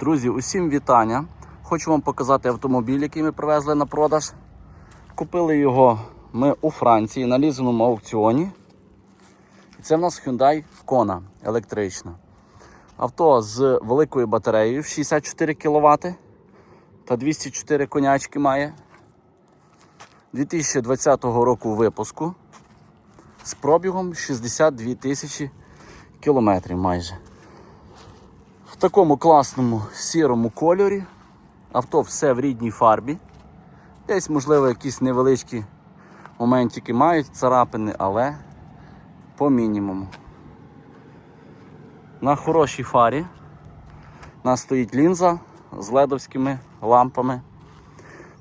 Друзі, усім вітання. Хочу вам показати автомобіль, який ми привезли на продаж. Купили його ми у Франції на лізаному аукціоні. І це в нас Hyundai Kona електрична. Авто з великою батареєю 64 кВт та 204 конячки має. 2020 року випуску з пробігом 62 тисячі кілометрів майже. В такому класному сірому кольорі. Авто все в рідній фарбі. Десь, можливо, якісь невеличкі моментики мають царапини, але по мінімуму. На хорошій фарі у нас стоїть лінза з ледовськими лампами.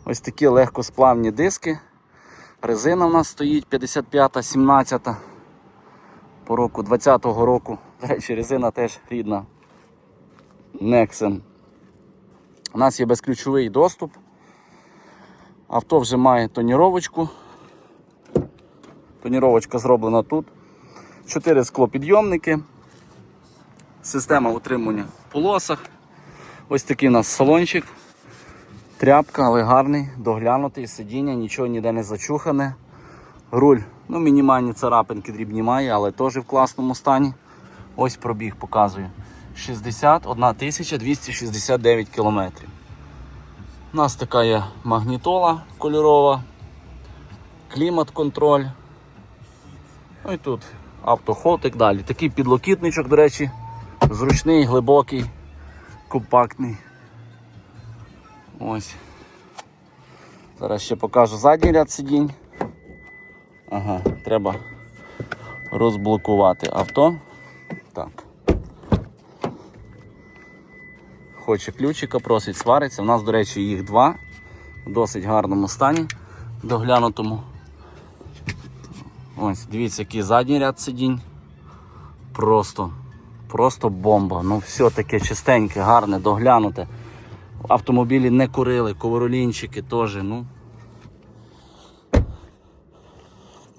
Ось такі легкосплавні диски. Резина в нас стоїть 55-17 по року 20-го року. До речі, резина теж рідна. Nexen. У нас є безключовий доступ. Авто вже має тоніровочку. Тоніровочка зроблена тут. Чотири склопідйомники. Система утримання в полосах. Ось такий у нас салончик. Тряпка, але гарний, доглянутий, сидіння, нічого ніде не зачухане. Руль, ну мінімальні царапинки дрібні має, але теж в класному стані. Ось пробіг показую. 61 269 кілометрів. У нас така є магнітола кольорова, клімат-контроль. Ну і тут автоход і так далі. Такий підлокітничок, до речі, зручний, глибокий, компактний. Ось. Зараз ще покажу задній ряд сидінь. Ага, треба розблокувати авто. Так. Хоче ключика, просить свариться. У нас, до речі, їх два в досить гарному стані, доглянутому. Ось, дивіться, який задній ряд сидінь. Просто, просто бомба. Ну, все таке чистеньке, гарне, доглянуте. Автомобілі не курили, ковролінчики теж, ну.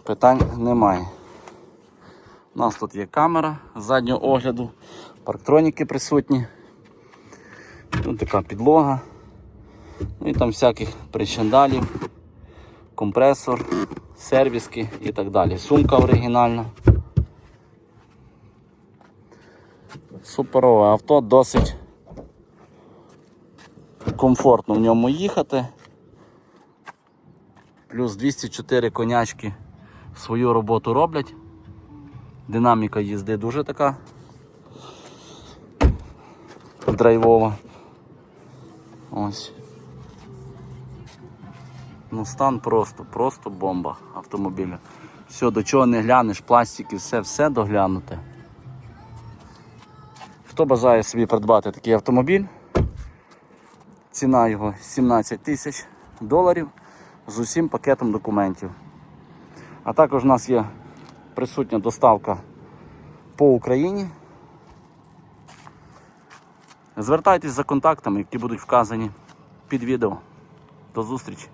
Питань немає. У нас тут є камера заднього огляду, парктроніки присутні. Тут така підлога. Ну і там всяких причандалів, компресор, сервіски і так далі. Сумка оригінальна. Суперове авто, досить комфортно в ньому їхати. Плюс 204 конячки свою роботу роблять. Динаміка їзди дуже така драйвова. Ось. Ну, стан просто, просто бомба автомобіля. Все, до чого не глянеш, пластики, все, все доглянуте. Хто бажає собі придбати такий автомобіль, ціна його 17 тисяч доларів з усім пакетом документів. А також у нас є присутня доставка по Україні. Звертайтесь за контактами, які будуть вказані під відео. До зустрічі!